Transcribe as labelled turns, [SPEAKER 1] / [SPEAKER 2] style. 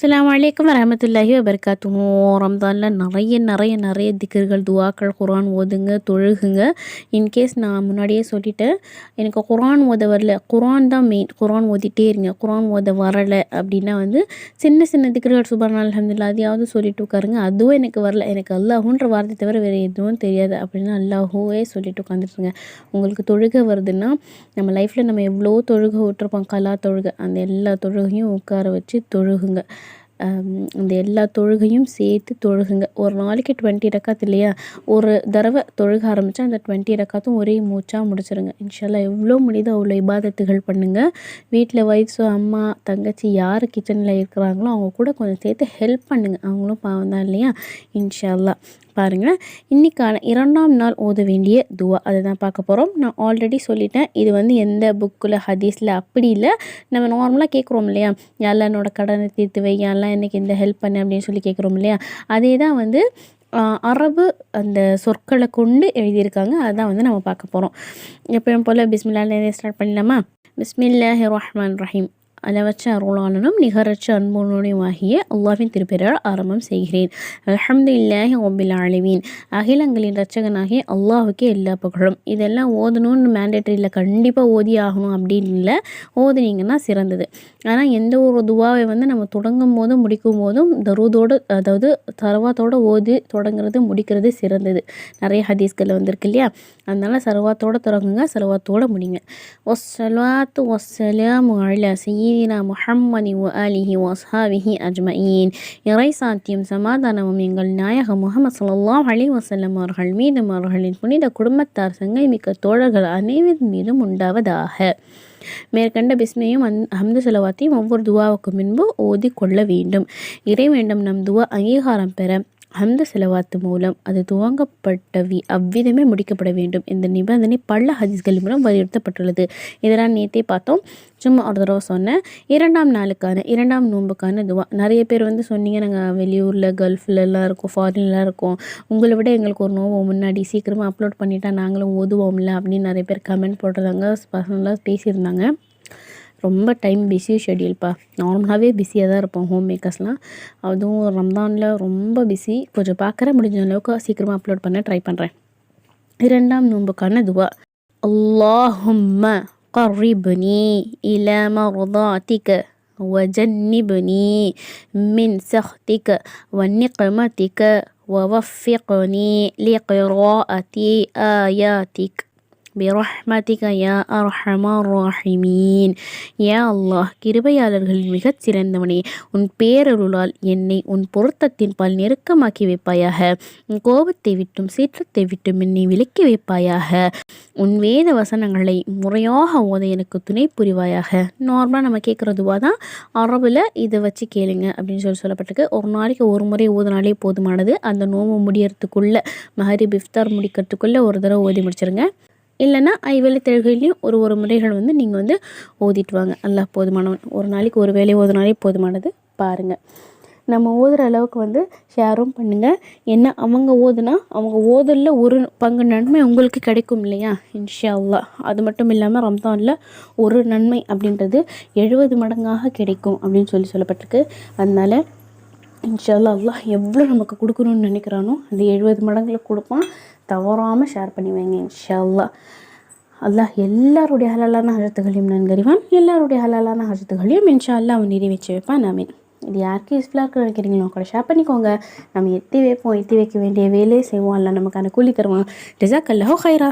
[SPEAKER 1] அஸ்லாம் வலைக்கம் வரமத்துல்லாஹி வபரகாத்துஹு ரம்ஜானில் நிறைய நிறைய நிறைய திக்கர்கள் துவாக்கள் குரான் ஓதுங்க தொழுகுங்க. இன்கேஸ் நான் முன்னாடியே சொல்லிட்டேன் எனக்கு குரான் ஓத வரல. குரான் தான் மெயின் குரான் ஓதிட்டே இருங்க. குரான் ஓத வரலை அப்படின்னா வந்து சின்ன சின்ன திக்கர்கள் சுபான் அலமதுல்லா அதையாவது சொல்லிட்டு உட்காருங்க. அதுவும் எனக்கு வரல. எனக்கு அல்லாஹுன்ற வார்த்தை தவிர வேறு எதுவும் தெரியாது அப்படின்னா அல்லாஹூவே சொல்லிட்டு உட்காந்துருங்க உங்களுக்கு தொழுகை வருதுன்னா நம்ம லைஃப்பில் நம்ம எவ்வளோ தொழுகை விட்டுருப்போம். கலா தொழுக. அந்த எல்லா தொழுகையும் உட்கார வச்சு தொழுகுங்க. இந்த எல்லா தொழுகையும் சேர்த்து தொழுகுங்க. ஒரு நாளைக்கு டுவெண்ட்டி ரக்காத் இல்லையா? ஒரு தடவை தொழுக ஆரம்பித்தா அந்த டுவெண்ட்டி ரக்காத்தும் ஒரே மூச்சாக முடிச்சிருங்க. இன்ஷால்லா எவ்வளோ முடியுதோ அவ்வளோ இபாதத்துகள் பண்ணுங்கள் வீட்டில் வயசு அம்மா தங்கச்சி யார் கிச்சனில் இருக்கிறாங்களோ அவங்க கூட கொஞ்சம் சேர்த்து ஹெல்ப் பண்ணுங்கள் அவங்களும் பாவம் தான் இல்லையா? இன்ஷால்லா பாருங்கள் இன்றைக்கான இரண்டாம் நாள் ஓத வேண்டிய துவா. அதை தான் பார்க்க போகிறோம் நான் ஆல்ரெடி சொல்லிட்டேன். இது வந்து எந்த புக்கில் ஹதீஸில் அப்படி இல்லை. நம்ம நார்மலாக கேட்குறோம் இல்லையா? யாரெல்லாம் என்னோடய கடனை தீர்த்து வை யாரெல்லாம் எனக்கு இந்த ஹெல்ப் பண்ணு அப்படின்னு சொல்லி கேட்குறோம் இல்லையா? அதே தான் வந்து அரபு அந்த சொற்களை கொண்டு எழுதியிருக்காங்க. அதுதான் வந்து நம்ம பார்க்க போகிறோம் எப்பயும் போல் பிஸ்மில்லாலேருந்தே ஸ்டார்ட் பண்ணலாமா? பிஸ்மில்லாஹி ரஹ்மான் ரஹீம். அளவற்ற அருளாளனும் நிகரற்ற அன்புடனும் ஆகிய அல்லாவின் திருப்பெயரால் ஆரம்பம் செய்கிறேன். அலமது இல்லாஹி ஒபில் ஆளுவீன் அகிலங்களின் ரச்சகனாகிய அல்லாஹுக்கே எல்லா புகழும். இதெல்லாம் ஓதணும்னு மேண்டேட்டரியில் கண்டிப்பாக ஓதி ஆகணும் அப்படின்னு இல்லை. ஓதுனீங்கன்னா சிறந்தது. ஆனால் எந்த ஒரு துவாவை வந்து நம்ம தொடங்கும் போதும் முடிக்கும் போதும் தருவதோடு அதாவது சர்வாத்தோடு ஓதி தொடங்குறது முடிக்கிறது சிறந்தது. நிறைய ஹதீஸ்களில் வந்திருக்கு இல்லையா? அதனால் சர்வாத்தோடு தொடங்குங்க சர்வாத்தோடு முடிங்க. ஒசலாத்து ஒசலாம் அலா செய்ய சையீனா முஹம்மதி வ அலிஹி வஸ்ஹாபிஹி அஜ்மயின் இறை சாத்தியம் சமாதானமும் எங்கள் நாயகம் முகமது சல்லாஹ் அலி வசல்லம் அவர்கள் மீதும் அவர்களின் புனித குடும்பத்தார் சங்கை மிக்க தோழர்கள் அனைவரின் மீதும் உண்டாவதாக. மேற்கண்ட பிஸ்மையும் அந் அஹமது செலவாத்தையும் ஒவ்வொரு துவாவுக்கும் முன்பு ஓதி கொள்ள வேண்டும். இறை வேண்டும் நம் துவா அங்கீகாரம் பெற அந்த செலவாத்து மூலம் அது துவங்கப்பட்ட வி அவ்விதமே முடிக்கப்பட வேண்டும் இந்த நிபந்தனை பல ஹதீஸ்கள் மூலம் வலியுறுத்தப்பட்டுள்ளது. இதெல்லாம் நேற்றே பார்த்தோம் சும்மா ஒரு தடவை சொன்னேன் இரண்டாம் நாளுக்கான இரண்டாம் நோன்புக்கான துவா. நிறைய பேர் வந்து சொன்னீங்க நாங்கள் வெளியூரில் கல்ஃப்லலாம் இருக்கோம் ஃபாரின்லாம் இருக்கோம். உங்களை விட எங்களுக்கு ஒரு நோவை முன்னாடி சீக்கிரமாக அப்லோட் பண்ணிட்டா நாங்களும் ஓதுவோம்ல அப்படின்னு நிறைய பேர் கமெண்ட் போட்டிருந்தாங்க பர்சனலாக பேசியிருந்தாங்க. ரொம்ப டைம் பிஸி ஷெட்யூல்ப்பா நார்மலாகவே பிஸியாக தான் இருப்போம் ஹோம் மேக்கர்ஸ்லாம் அதுவும் ரம்தானில் ரொம்ப பிஸி கொஞ்சம் பார்க்குற முடிஞ்ச அளவுக்கு சீக்கிரமாக அப்லோட் பண்ண ட்ரை பண்ணுறேன் இரண்டாம் நோன்புக்கான துவா அல்லாஹும்ம قربني إلى مرضاتك وجنبني من سخطك ونقمتك ووفقني لقراءة آياتك பிரஹ்மதிக யா அர்ஹமர் ராஹிமீன் யா அல்லாஹ் கிருபையாளர்களின் மிகச் சிறந்தவனே உன் பேரருளால் என்னை உன் பொருத்தத்தின் பால் நெருக்கமாக்கி வைப்பாயாக. உன் கோபத்தை விட்டும் சீற்றத்தை விட்டும் என்னை விலக்கி வைப்பாயாக. உன் வேத வசனங்களை முறையாக ஓத எனக்கு துணை புரிவாயாக. நார்மலாக நம்ம கேட்குறதுவாக தான் அரபில் இதை வச்சு கேளுங்க அப்படின்னு சொல்லி சொல்லப்பட்டிருக்கு. ஒரு நாளைக்கு ஒரு முறை ஓதுனாலே போதுமானது. அந்த நோம்பு முடியறதுக்குள்ளே மஹரி பிஃப்தார் முடிக்கிறதுக்குள்ளே ஒரு தடவை ஓதி முடிச்சிருங்க. இல்லைன்னா ஐவேளை தொழுகையிலையும் ஒரு ஒரு முறைகள் வந்து நீங்கள் வந்து ஓதிட்டு வாங்க. நல்லா போதுமானவன். ஒரு நாளைக்கு ஒரு வேலை ஓதுனாலே போதுமானது பாருங்கள் நம்ம ஓதுகிற அளவுக்கு வந்து ஷேரும் பண்ணுங்கள் என்ன அவங்க ஓதுனா அவங்க ஓதலில் ஒரு பங்கு நன்மை உங்களுக்கு கிடைக்கும் இல்லையா? இன்ஷா அல்லா அது மட்டும் இல்லாமல் ரம்தானில் ஒரு நன்மை அப்படின்றது எழுபது மடங்காக கிடைக்கும் அப்படின்னு சொல்லி சொல்லப்பட்டிருக்கு. அதனால் இன்ஷால்லா அல்லாஹ் எவ்வளோ நமக்கு கொடுக்கணும்னு நினைக்கிறானோ அந்த எழுபது மடங்கில் கொடுப்பான். தவறாமல் ஷேர் பண்ணி வைங்க இன்ஷால்லா அல்லாஹ் எல்லாருடைய ஹலாலான ஹஜத்துகளையும் நன்கறிவான். எல்லாருடைய ஹலாலான ஹஜத்துகளையும் இன்ஷா அல்லா அவன் நிறைவேற்றி வைப்பான். நாமீன் இது யாருக்கு யூஸ்ஃபுல்லாக இருக்க நினைக்கிறீங்களோ கூட ஷேர் பண்ணிக்கோங்க. நம்ம எத்தி வைப்போம் எத்தி வைக்க வேண்டிய வேலையை செய்வோம். அல்ல நமக்கான கூலி தருவோம் ரிசாக் அல்லஹோ ஹைரா